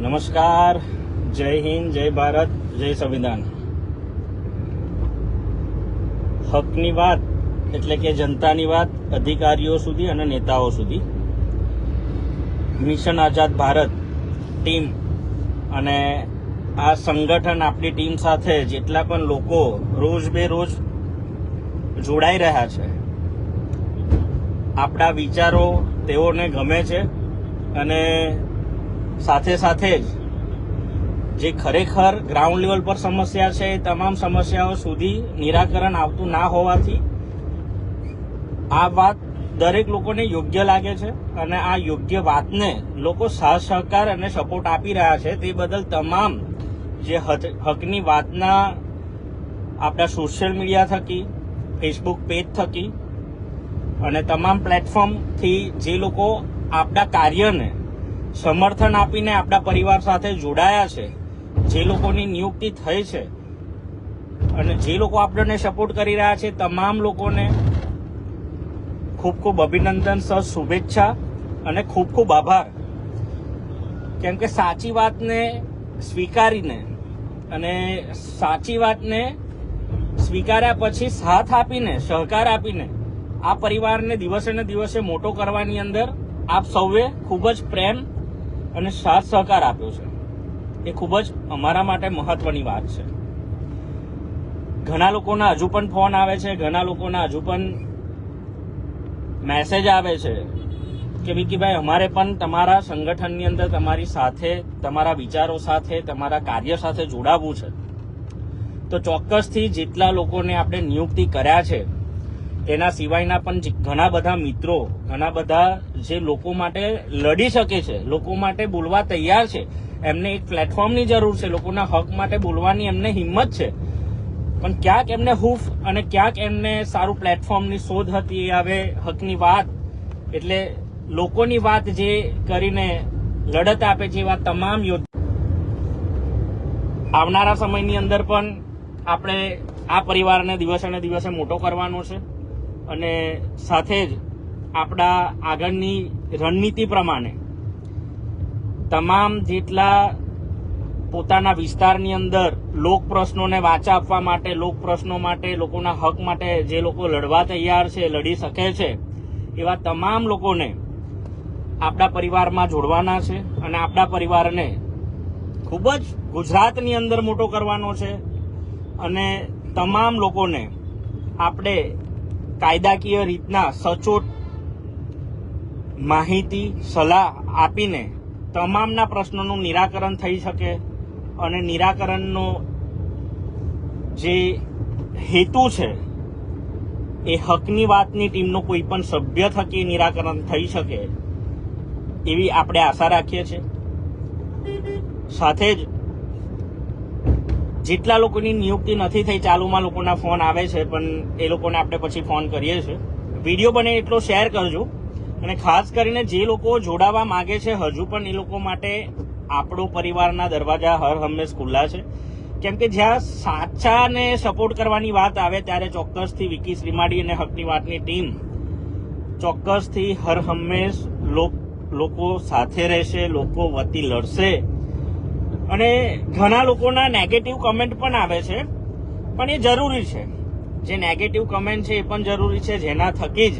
નમસ્કાર. જય હિન્દ, જય ભારત, જય સંવિધાન. હકની વાત એટલે કે જનતાની વાત, અધિકારીઓ સુધી અને નેતાઓ સુધી. મિશન આઝાદ ભારત ટીમ અને આ સંગઠન આપણી ટીમ સાથે જેટલા પણ લોકો રોજ બે રોજ જોડાઈ રહ્યા છે આપણા વિચારો તેઓને ગમે છે અને સાથે સાથે જ જે ખરેખર ગ્રાઉન્ડ લેવલ પર સમસ્યા છે એ તમામ સમસ્યાઓ સુધી નિરાકરણ આવતું ના હોવાથી આ વાત દરેક લોકોને યોગ્ય લાગે છે અને આ યોગ્ય વાતને લોકો સહસહકાર અને સપોર્ટ આપી રહ્યા છે તે બદલ તમામ જે હકની વાતના આપણા સોશિયલ મીડિયા થકી ફેસબુક પેજ થકી અને તમામ પ્લેટફોર્મથી જે લોકો આપણા કાર્યને સમર્થન આપીને આપણા પરિવાર સાથે જોડાયા છે, જે લોકોની નિયુક્તિ થઈ છે અને જે લોકો આપણને સપોર્ટ કરી રહ્યા છે, તમામ લોકોને ખૂબ ખૂબ અભિનંદન, સર, શુભેચ્છા અને ખૂબ ખૂબ આભાર. કેમ કે સાચી વાતને સ્વીકારીને અને સાચી વાતને સ્વીકાર્યા પછી સાથ આપીને, સહકાર આપીને આ પરિવારને દિવસે ને દિવસે મોટો કરવાની અંદર આપ સૌએ ખૂબ જ પ્રેમ અને સાથ સહકાર આપ્યો છે. એ ખૂબ જ અમારા માટે મહત્વની વાત છે. ઘણા લોકોના હજુ પણ ફોન આવે છે, ઘણા લોકોના હજુ પણ મેસેજ આવે છે કે વિકીભાઈ અમારે પણ તમારા સંગઠનની અંદર તમારી સાથે, તમારા વિચારો સાથે, તમારા કાર્ય સાથે જોડાવવું છે. તો ચોક્કસથી જેટલા લોકોને આપણે નિયુક્તિ કર્યા છે તેના સિવાયના પણ ઘણા બધા મિત્રો, ઘણા બધા જે લોકો માટે લડી શકે છે, લોકો માટે બોલવા તૈયાર છે, એમને એક પ્લેટફોર્મની જરૂર છે, લોકોના હક માટે બોલવાની એમને હિંમત છે. પણ ક્યાંક એમને હૂફ અને ક્યાંક એમને સારું પ્લેટફોર્મની શોધ હતી હવે હકની વાત. એટલે લોકોની વાત જે કરીને લડત આપે છે એવા તમામ યોદ્ધા આવનારા સમયની અંદર પણ આપણે આ પરિવારને દિવસે ને દિવસે મોટો કરવાનો છે. અને સાથે જ આપણા આગળની રણનીતિ પ્રમાણે તમામ જેટલા પોતાના વિસ્તારની અંદર લોક પ્રશ્નોને વાચા આપવા માટે, લોક પ્રશ્નો માટે, લોકોના હક માટે જે લોકો લડવા તૈયાર છે, લડી શકે છે, એવા તમામ લોકોને આપણા પરિવારમાં જોડવાના છે અને આપણા પરિવારને ખૂબ જ ગુજરાતની અંદર મોટો કરવાનો છે અને તમામ લોકોને આપણે કાયદાકીય રીતના સચોટ માહિતી, સલાહ આપીને તમામના પ્રશ્નોનું નિરાકરણ થઈ શકે અને નિરાકરણનો જે હેતુ છે એ હકની વાતની ટીમનો કોઈ પણ સભ્ય થકી નિરાકરણ થઈ શકે એવી આપણે આશા રાખીએ છીએ. સાથે જ જેટલા લોકોની નિયુક્તિ નથી થઈ, ચાલુમાં લોકોના ફોન આવે છે, પણ એ લોકોને આપણે પછી ફોન કરીએ છીએ. વીડિયો બને એટલો શેર કરજો. અને ખાસ કરીને જે લોકો જોડાવા માગે છે, હજુ પણ એ લોકો માટે આપણો પરિવારના દરવાજા હર હંમેશ ખુલ્લા છે. કેમ કે જ્યાં સાચાને સપોર્ટ કરવાની વાત આવે, ત્યારે ચોક્કસથી વિકી શ્રીમાડી અને હકની વાતની ટીમ ચોક્કસથી હર હંમેશ લોક- સાથે રહેશે, લોકો વતી લડશે. અને ઘણા લોકોના નેગેટિવ કમેન્ટ પણ આવે છે. પણ એ જરૂરી છે. જે નેગેટિવ કમેન્ટ છે એ પણ જરૂરી છે, જેના થકી જ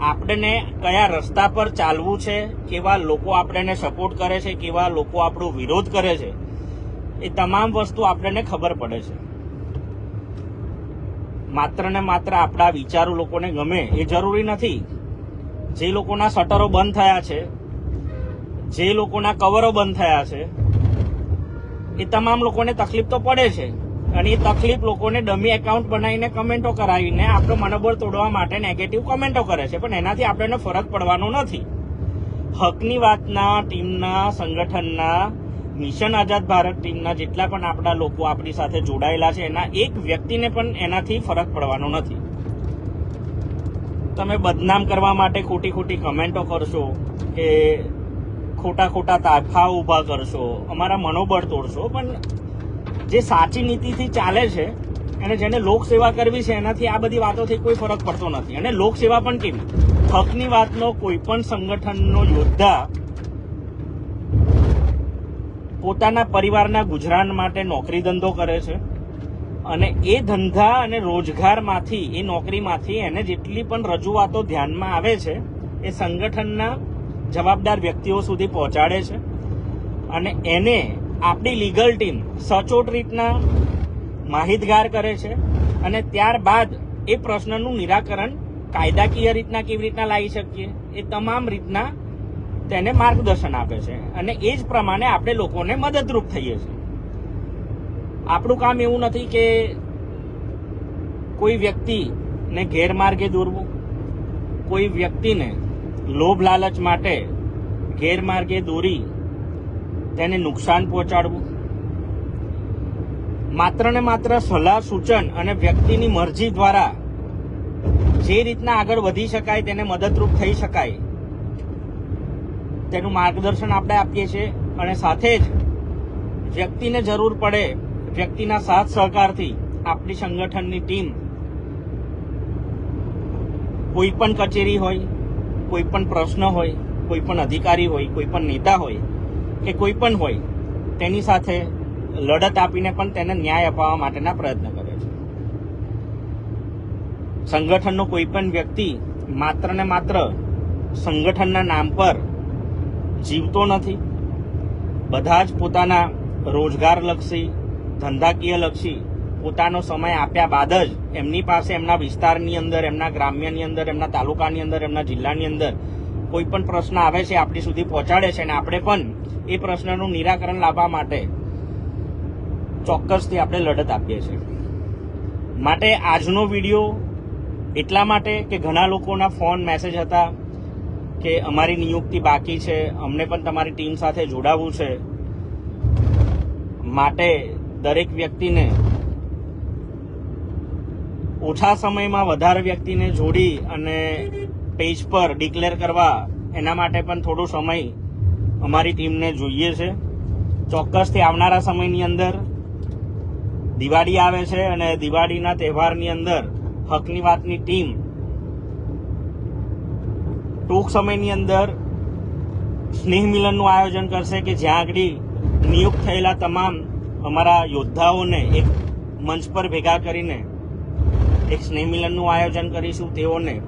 આપણને કયા રસ્તા પર ચાલવું છે, કેવા લોકો આપણને સપોર્ટ કરે છે, કેવા લોકો આપણો વિરોધ કરે છે, એ તમામ વસ્તુ આપણને ખબર પડે છે. માત્ર ને માત્ર આપણા વિચારો લોકોને ગમે એ જરૂરી નથી. જે લોકોના શટરો બંધ થયા છે, જે લોકોના કવરો બંધ થયા છે એ તમામ લોકોને તકલીફ તો પડે છે. અને એ તકલીફ લોકોને ડમી એકાઉન્ટ બનાવીને કમેન્ટો કરાવીને આપણું મનોબળ તોડવા માટે નેગેટિવ કમેન્ટો કરે છે. પણ એનાથી આપણને ફરક પડવાનો નથી. હકની વાતના, ટીમના, સંગઠનના, મિશન આઝાદ ભારત ટીમના જેટલા પણ આપણા લોકો આપણી સાથે જોડાયેલા છે, એના એક વ્યક્તિને પણ એનાથી ફરક પડવાનો નથી. તમે બદનામ કરવા માટે ખોટી ખોટી કમેન્ટો કરશો કે ખોટા ખોટા તાફા ઊભા કરશો, અમારા મનોબળ તોડશો, પણ જે સાચી નીતિથી ચાલે છે અને જેને લોકસેવા કરવી છે, એનાથી આ બધી વાતોથી કોઈ ફરક પડતો નથી. અને લોકસેવા પણ કેવી? હકની વાતનો કોઈ પણ સંગઠનનો યોદ્ધા પોતાના પરિવારના ગુજરાન માટે નોકરી ધંધો કરે છે અને એ ધંધા અને રોજગારમાંથી, એ નોકરીમાંથી એને જેટલી પણ રજૂઆતો ધ્યાનમાં આવે છે, એ સંગઠનના જવાબદાર વ્યક્તિઓ સુધી પહોંચાડે છે. અને એને આપણી લીગલ ટીમ સચોટ રીતના માહિતગાર કરે છે અને ત્યારબાદ એ પ્રશ્નનું નિરાકરણ કાયદાકીય રીતના કેવી રીતના લાવી શકીએ એ તમામ રીતના તેને માર્ગદર્શન આપે છે. અને એ જ પ્રમાણે આપણે લોકોને મદદરૂપ થઈએ છીએ. આપણું કામ એવું નથી કે કોઈ વ્યક્તિને ગેરમાર્ગે દોરવું. કોઈ વ્યક્તિને લોભ લાલચ માટે ગેરમાર્ગે દોરી તેને નુકસાન પહોંચાડવું. માત્ર ને માત્ર સલાહ, સૂચન અને વ્યક્તિની મરજી દ્વારા જે રીતના આગળ વધી શકાય તેને મદદરૂપ થઈ શકાય. તેનું માર્ગદર્શન આપણે આપીએ છીએ અને સાથે જ વ્યક્તિને જરૂર પડે વ્યક્તિના સાથ સહકારથી આપણી સંગઠનની ટીમ કોઈ પણ કચેરી હોય કોઈ પણ પ્રશ્ન હોય કોઈ પણ અધિકારી હોય કોઈ પણ નેતા હોય કે કોઈ પણ હોય, તેની સાથે લડત આપીને પણ તેને ન્યાય અપાવવા માટેના પ્રયત્ન કરે છે. સંગઠનનો કોઈ પણ વ્યક્તિ માત્ર ને માત્ર સંગઠનના નામ પર જીવતો નથી. બધા જ પોતાના રોજગારલક્ષી ધંધાકીય લક્ષી પોતાનો સમય આપ્યા બાદ જ એમની પાસે, એમના વિસ્તારની અંદર, એમના ગ્રામ્યની અંદર, એમના તાલુકાની અંદર, એમના જિલ્લાની અંદર કોઈ પણ પ્રશ્ન આવે છે, આપણી સુધી પહોંચાડે છે અને આપણે પણ એ પ્રશ્નનું નિરાકરણ લાવવા માટે ચોક્કસથી આપણે લડત આપીએ છીએ. માટે આજનો વીડિયો એટલા માટે કે ઘણા લોકોના ફોન મેસેજ હતા કે અમારી નિયુક્તિ બાકી છે, અમને પણ તમારી ટીમ સાથે જોડાવવું છે. માટે દરેક વ્યક્તિને ઓછા સમયમાં વધારે વ્યક્તિને જોડી અને પેજ પર ડિક્લેર કરવા એના માટે પણ થોડો સમય અમારી ટીમને જોઈએ છે. ચોક્કસથી આવનારા સમયની અંદર દિવાળી આવે છે અને દિવાળીના તહેવારની અંદર હકની વાતની ટીમ ટૂંક સમયની અંદર સ્નેહ મિલનનું આયોજન કરશે કે જ્યાં આગળ નિયુક્ત થયેલા તમામ અમારા યોદ્ધાઓને એક મંચ પર ભેગા કરીને એક સ્નેહમિલનનું આયોજન કરીશું તેઓને.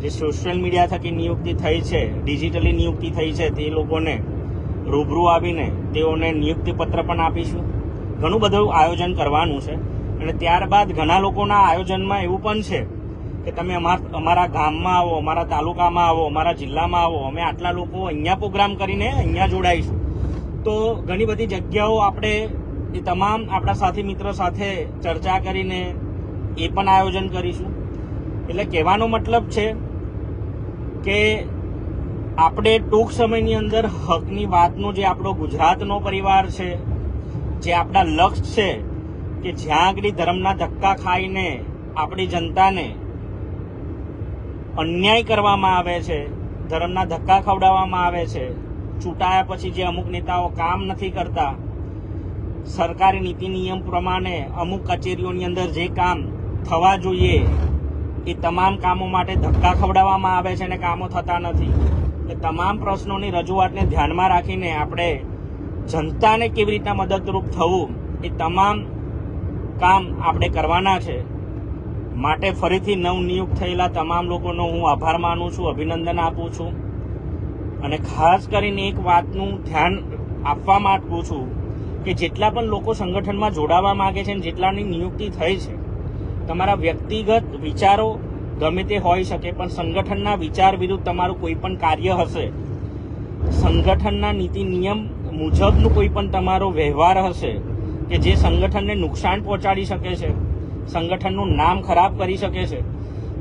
જે સોશિયલ મીડિયા થકી નિયુક્તિ થઈ છે ડિજિટલી નિયુક્તિ થઈ છે, તે લોકોને રૂબરૂ આવીને તેઓને નિયુક્તિ પત્ર પણ આપીશું. ઘણું બધું આયોજન કરવાનું છે. અને ત્યારબાદ ઘણા લોકોના આયોજનમાં એવું પણ છે કે તમે અમાર- ગામમાં આવો, અમારા તાલુકામાં આવો, અમારા જિલ્લામાં આવો, અમે આટલા લોકો અહીંયા પ્રોગ્રામ કરીને અહીંયા જોડાઈશું. તો ઘણી બધી જગ્યાઓ આપણે એ તમામ આપણા સાથી મિત્રો સાથે ચર્ચા કરીને એ પણ આયોજન કરીશું. એટલે કહેવાનો મતલબ છે કે આપણે ટૂંક સમયની અંદર હકની વાતનો જે આપણો ગુજરાતનો પરિવાર છે, જે આપણા લક્ષ્ય છે કે જ્યાં આગળ ધર્મના ધક્કા ખાઈને આપણી જનતાને અન્યાય કરવામાં આવે છે, ધર્મના ધક્કા ખવડાવવામાં આવે છે, ચૂંટાયા પછી જે અમુક નેતાઓ કામ નથી કરતા, સરકારી નીતિ નિયમ પ્રમાણે અમુક કચેરીઓની અંદર જે કામ થવા જોઈએ. એ તમામ કામો માટે ધક્કા ખવડાવવામાં આવે છે અને કામો થતા નથી. એ તમામ પ્રશ્નોની રજૂઆતને ધ્યાનમાં રાખીને આપણે જનતાને કેવી રીતના મદદરૂપ થવું એ તમામ કામ આપણે કરવાના છે. માટે ફરીથી નવનિયુક્ત થયેલા તમામ લોકોનો હું આભાર માનું છું, અભિનંદન આપું છું. અને ખાસ કરીને એક વાતનું ધ્યાન આપવા માંગુ છું કે જેટલા પણ લોકો સંગઠનમાં જોડાવા માગે છે અને જેટલાની નિયુક્તિ થઈ છે તમારા વ્યક્તિગત વિચારો ગમે તે હોઈ શકે, પણ સંગઠનના વિચાર વિરુદ્ધ તમારું કોઈ પણ કાર્ય હશે. સંગઠનના નીતિ નિયમ મુજબનું કોઈ પણ તમારો વ્યવહાર હશે કે જે સંગઠનને નુકસાન પહોંચાડી શકે છે, સંગઠનનું નામ ખરાબ કરી શકે છે.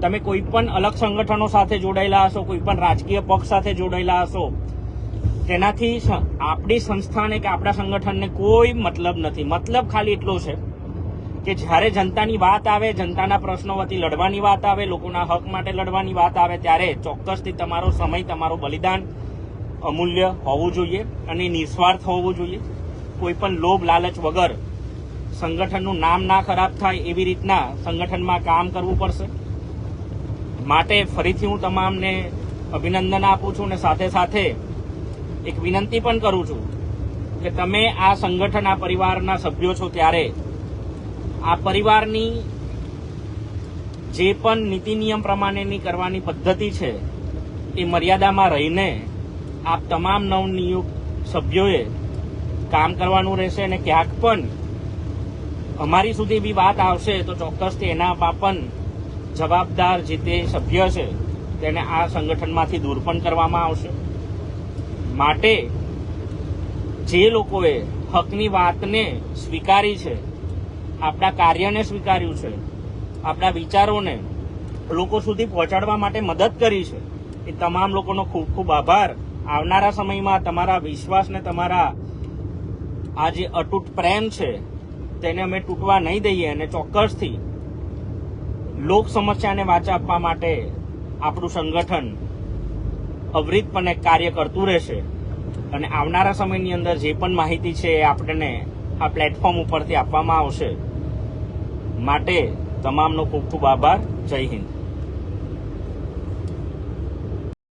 તમે કોઈ પણ અલગ સંગઠનો સાથે જોડાયેલા હશો, કોઈ પણ રાજકીય પક્ષ સાથે જોડાયેલા હશો, તેનાથી આપણી સંસ્થાને કે આપણા સંગઠનને કોઈ મતલબ નથી. મતલબ ખાલી એટલો છે કે જ્યારે જનતાની વાત આવે, જનતાના પ્રશ્નો વતી લડવાની વાત આવે, લોકોના હક માટે લડવાની વાત આવે, ત્યારે ચોક્કસથી તમારો સમય, તમારો બલિદાન અમૂલ્ય હોવું જોઈએ અને નિસ્વાર્થ હોવું જોઈએ. કોઈ પણ લોભ, લાલચ વગર સંગઠનનું નામ ના ખરાબ થાય એવી રીતના સંગઠનમાં કામ કરવું પડશે. માટે ફરીથી હું તમામને અભિનંદન આપું છું અને સાથે સાથે એક વિનંતી પણ કરું છું કે તમે આ સંગઠન, આ પરિવારના સભ્યો છો ત્યારે આ પરિવારની જે પણ નીતિ નિયમ પ્રમાણેની કરવાની પદ્ધતિ છે, એ મર્યાદામાં રહીને આપ તમામ નવનિયુક્ત સભ્યોએ કામ કરવાનું રહેશે અને ક્યાંક પણ અમારી સુધી બી વાત આવશે તો ચોક્કસથી એના પણ જવાબદાર જે તે સભ્ય છે, તેને આ સંગઠનમાંથી દૂર પણ કરવામાં આવશે. માટે જે લોકોએ હકની વાતને સ્વીકારી છે આપણા કાર્યને સ્વીકાર્યું છે. આપણા વિચારોને લોકો સુધી પહોંચાડવા માટે મદદ કરી છે. એ તમામ લોકોનો ખૂબ ખૂબ આભાર. આવનારા સમયમાં તમારા વિશ્વાસને તમારા આ જે અતૂટ પ્રેમ છે, તેને અમે તૂટવા નહીં દઈએ અને ચોક્કસથી લોક સમસ્યાને વાચા આપવા માટે આપણું સંગઠન અવિરતપણે કાર્ય કરતું રહેશે. અને આવનારા સમયની અંદર જે પણ માહિતી છે એ આપણને આ પ્લેટફોર્મ ઉપરથી આપવામાં આવશે. માટે તમામનો ખૂબ ખૂબ આભાર. જય હિન્દ.